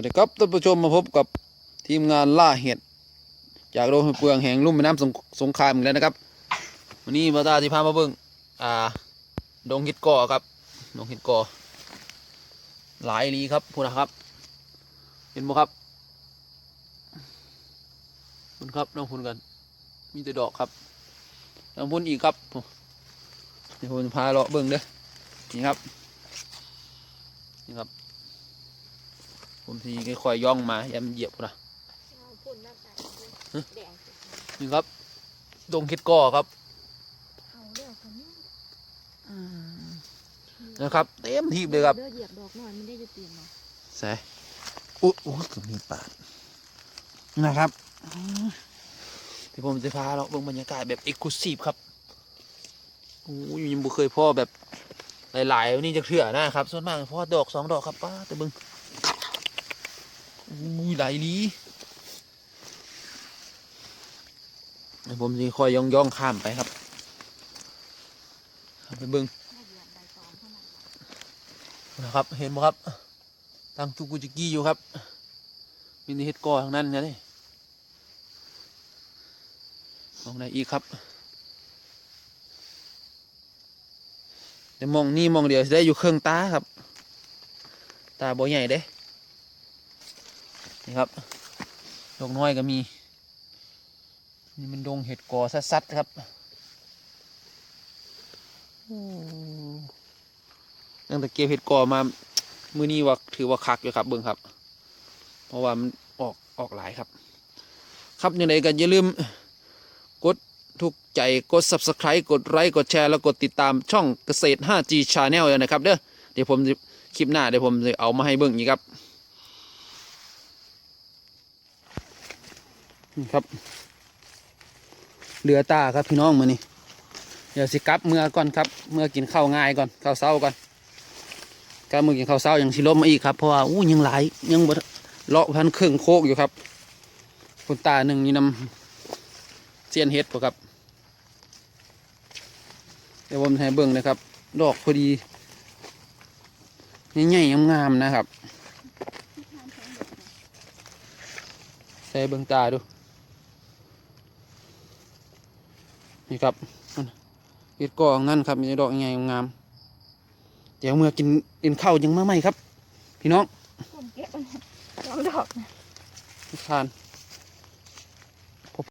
สดีครับท่านผู้ชมมาพบกับทีมงานล่าเห็ด จากโรงเปลืองแห่งลุ่มแม่น้ำสงสงครามอีกแล้วนะครับ วันนี้มาตาที่พามาเบิ่งอ่าดงห็ดก่อครับดงห็ดก่อหลายอีหลีครับพูดนะครับ เห็นไหมครับคุณครับน้องพุ่นกัน มีแต่ดอกครับน้องพุ่นอีกครับเดี๋ยวผมพาเลาะเบิ่งเด้อนี่ครับนี่ครับ ผมทีค่อยๆย่องมาย้ำเหยียบพุ่นนะเอาพุ่นหน้าตาแดงสินี่ครับดงเห็ดก่อครับเอาเรื่องคนนี้นะครับ เต็มทีบเลยครับเลือเหยียบดอกหน่อยมันได้จะเปลี่ยนเนาะใส่อุ๊ยอุ๊ยก็มีปาดนะครับที่ผมจะพาเราเบิ่งบรรยากาศแบบเอกลุศิครับโอ้ยยังบ่เคยพ่อแบบหลายๆนี่จะเถื่อนะครับ ส่วนมากพ่อดอกสองดอกครับป้าแต่เบิ่ง อุ้ยหลายอีหลดีผมจะคอยย่องย่องข้ามไปครับไปเบิงไม่เหยียบใบตองนะครับ เห็นไหมครับ ตั้งทุกุจิกี้อยู่ครับ มีแต่เห็ดกอทั้งนั้นนะนี่มองไหนอีกครับแต่มองนี่มองเดียวสิได้อยู่เครื่องตาครับ ตาบ่ใหญ่เด้ นี่ครับดอกน้อยก็มี นี่มันดงเห็ดกอซัดๆครับตั้งแต่เก็บเห็ดกอมามือนี้ว่าถือว่าคักอยู่ครับเบิ้งครับ เพราะว่ามันออกออกหลายครับ ครับยังไงกันอย่าลืมกดถูกใจกด subscribe กดไลค์กดแชร์แล้วกดติดตามช่องเกษตร 5G Channel เลยนะครับเด้อเดี๋ยวผมคลิปหน้าเดี๋ยวผมจะเอามาให้เบิ้งอีกครับ ครับเหลือตาครับพี่น้องมือนี้เดี๋ยวสิกลับเมื่อก่อนครับ เมื่อกินข้าวง่ายก่อนข้าวเช้าก่อนก็มือกินข้าวเช้ายังชิลมมาอีกครับเพราะว่าอู้ยังหลายยังบ่เลาะพันเครื่องโคกอยู่ครับคุณตาหนึ่งนี่นำเซียนเฮ็ดป่ะครับ เดี๋ยวผมให้เบิ่งนะครับ ดอกพอดีใหญ่ๆงามๆนะครับ ใส่เบิ่งตาดู นี่ครับเฮ็ดกอของนั่นครับมีแต่ดอกใหญ่ๆงามๆเดี๋ยวเมื่อกินกินข้าวยังมาใหม่ครับ พี่น้องผมเก็บมันสองดอกนะทุกทาน